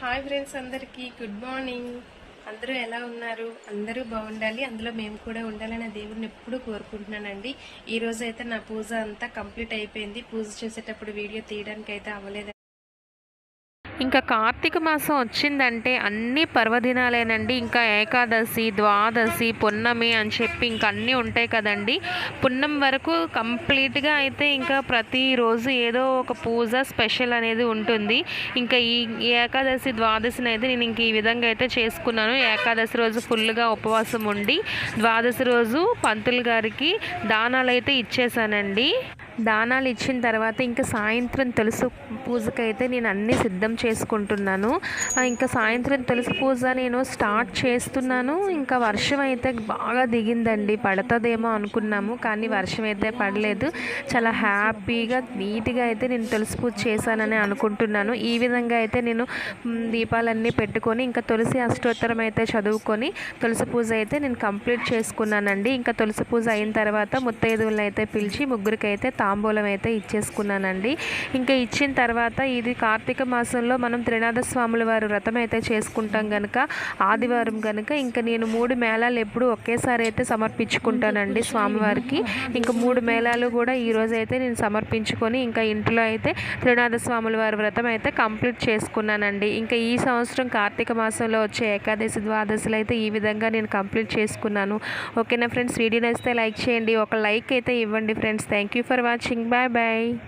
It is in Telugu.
హాయ్ ఫ్రెండ్స్ అందరికీ గుడ్ మార్నింగ్. అందరూ ఎలా ఉన్నారు? అందరూ బాగుండాలి. అందులో మేము కూడా ఉండాలని దేవుడిని ఎప్పుడూ కోరుకుంటున్నానండి. ఈ అయితే నా పూజ అంతా కంప్లీట్ అయిపోయింది. పూజ చేసేటప్పుడు వీడియో తీయడానికి అయితే అవ్వలేదు. ఇంకా కార్తీక మాసం వచ్చిందంటే అన్ని పర్వదినాలేనండి. ఇంకా ఏకాదశి ద్వాదశి పున్నమి అని చెప్పి ఇంకా అన్నీ ఉంటాయి కదండి. పున్నం వరకు కంప్లీట్గా అయితే ఇంకా ప్రతిరోజు ఏదో ఒక పూజ స్పెషల్ అనేది ఉంటుంది. ఇంకా ఈ ఈ ఏకాదశి ద్వాదశిని అయితే నేను ఇంక ఈ విధంగా అయితే చేసుకున్నాను. ఏకాదశి రోజు ఫుల్గా ఉపవాసం ఉండి ద్వాదశి రోజు పంతులు గారికి దానాలు అయితే ఇచ్చేసానండి. దానాలు ఇచ్చిన తర్వాత ఇంకా సాయంత్రం తులసి పూజకైతే నేను అన్నీ సిద్ధం చేసుకుంటున్నాను. ఇంకా సాయంత్రం తులసి పూజ నేను స్టార్ట్ చేస్తున్నాను. ఇంకా వర్షం అయితే బాగా దిగిందండి. పడుతుందేమో అనుకున్నాము కానీ వర్షం అయితే పడలేదు. చాలా హ్యాపీగా నీట్గా అయితే నేను తులసి పూజ చేశానని అనుకుంటున్నాను. ఈ విధంగా అయితే నేను దీపాలన్నీ పెట్టుకొని ఇంకా తులసి అష్టోత్తరం అయితే చదువుకొని తులసి పూజ అయితే నేను కంప్లీట్ చేసుకున్నానండి. ఇంకా తులసి పూజ అయిన తర్వాత ముత్తైదువులను అయితే పిలిచి ముగ్గురికి అయితే తాంబూలం అయితే ఇచ్చేసుకున్నానండి. ఇంకా ఇచ్చిన తర్వాత ఇది కార్తీక మాసంలో మనం త్రినాథ స్వాముల వారి వ్రతం అయితే చేసుకుంటాం కనుక ఆదివారం కనుక ఇంకా నేను మూడు మేళాలు ఎప్పుడు ఒకేసారి అయితే సమర్పించుకుంటానండి స్వామివారికి. ఇంకా మూడు మేళాలు కూడా ఈరోజు అయితే నేను సమర్పించుకొని ఇంకా ఇంట్లో అయితే త్రినాథ స్వాముల వారి వ్రతం అయితే కంప్లీట్ చేసుకున్నానండి. ఇంకా ఈ సంవత్సరం కార్తీక మాసంలో వచ్చే ఏకాదశి ద్వాదశులు అయితే ఈ విధంగా నేను కంప్లీట్ చేసుకున్నాను. ఓకేనా ఫ్రెండ్స్? వీడియో నచ్చితే లైక్ చేయండి. ఒక లైక్ అయితే ఇవ్వండి friends. Thank you for watching. watching. Bye bye.